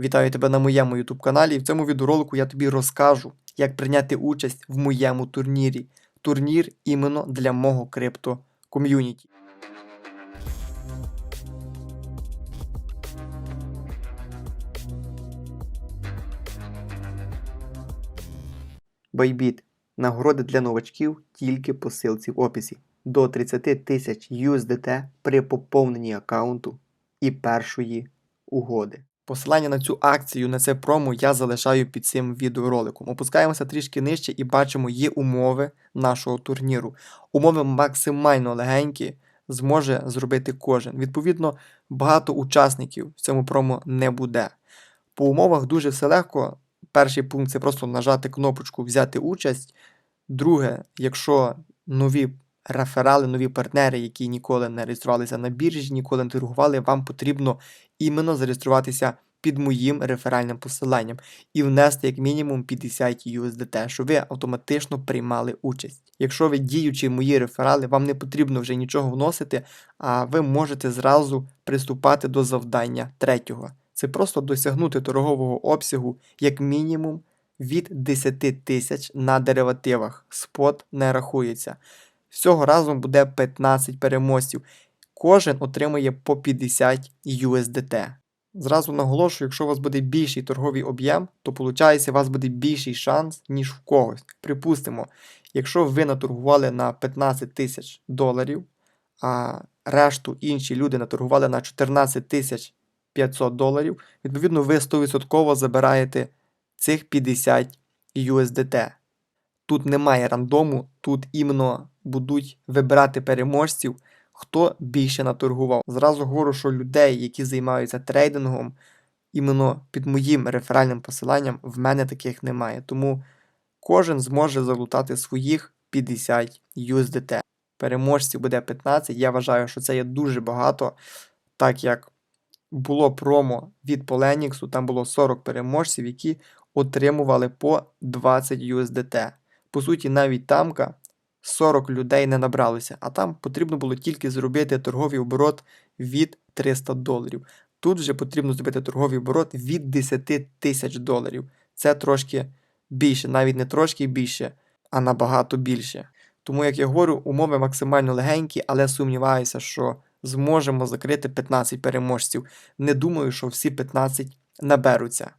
Вітаю тебе на моєму YouTube каналі. І в цьому відеоролику я тобі розкажу, як прийняти участь в моєму турнірі. Турнір іменно для мого крипто ком'юніті. Байбіт. Нагороди для новачків тільки по ссылці в описі. До 30 тисяч USDT при поповненні аккаунту і першої угоди. Посилання на цю акцію, на це промо я залишаю під цим відеороликом. Опускаємося трішки нижче і бачимо, є умови нашого турніру. Умови максимально легенькі, зможе зробити кожен. Відповідно, багато учасників в цьому промо не буде. По умовах дуже все легко. Перший пункт це просто нажати кнопочку Взяти участь. Друге, якщо нові реферали, нові партнери, які ніколи не реєструвалися на біржі, ніколи не торгували, вам потрібно іменно зареєструватися під моїм реферальним посиланням і внести як мінімум 50 USDT, щоб ви автоматично приймали участь. Якщо ви діючі мої реферали, вам не потрібно вже нічого вносити, а ви можете зразу приступати до завдання третього. Це просто досягнути торгового обсягу як мінімум від 10 тисяч на деривативах. Спот не рахується. Всього разом буде 15 переможців. Кожен отримує по 50 USDT. Зразу наголошую, якщо у вас буде більший торговий об'єм, то виходить, у вас буде більший шанс, ніж в когось. Припустимо, якщо ви наторгували на 15 тисяч доларів, а решту інші люди наторгували на 14 тисяч 500 доларів, відповідно, ви 100% забираєте цих 50 USDT. Тут немає рандому, тут іменно будуть вибирати переможців, хто більше наторгував. Зразу говорю, що людей, які займаються трейдингом, іменно під моїм реферальним посиланням, в мене таких немає. Тому кожен зможе залутати своїх 50 USDT. Переможців буде 15. Я вважаю, що це є дуже багато, так як було промо від Polenix, там було 40 переможців, які отримували по 20 USDT. По суті, навіть тамка 40 людей не набралося, а там потрібно було тільки зробити торговий оборот від 300 доларів. Тут вже потрібно зробити торговий оборот від 10 тисяч доларів. Це трошки більше, навіть не трошки більше, а набагато більше. Тому, як я говорю, умови максимально легенькі, але сумніваюся, що зможемо закрити 15 переможців. Не думаю, що всі 15 наберуться.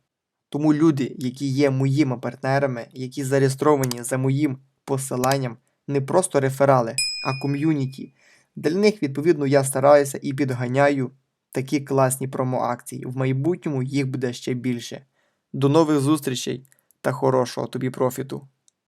Тому люди, які є моїми партнерами, які зареєстровані за моїм посиланням, не просто реферали, а ком'юніті. Для них, відповідно, я стараюся і підганяю такі класні промо-акції. В майбутньому їх буде ще більше. До нових зустрічей та хорошого тобі профіту!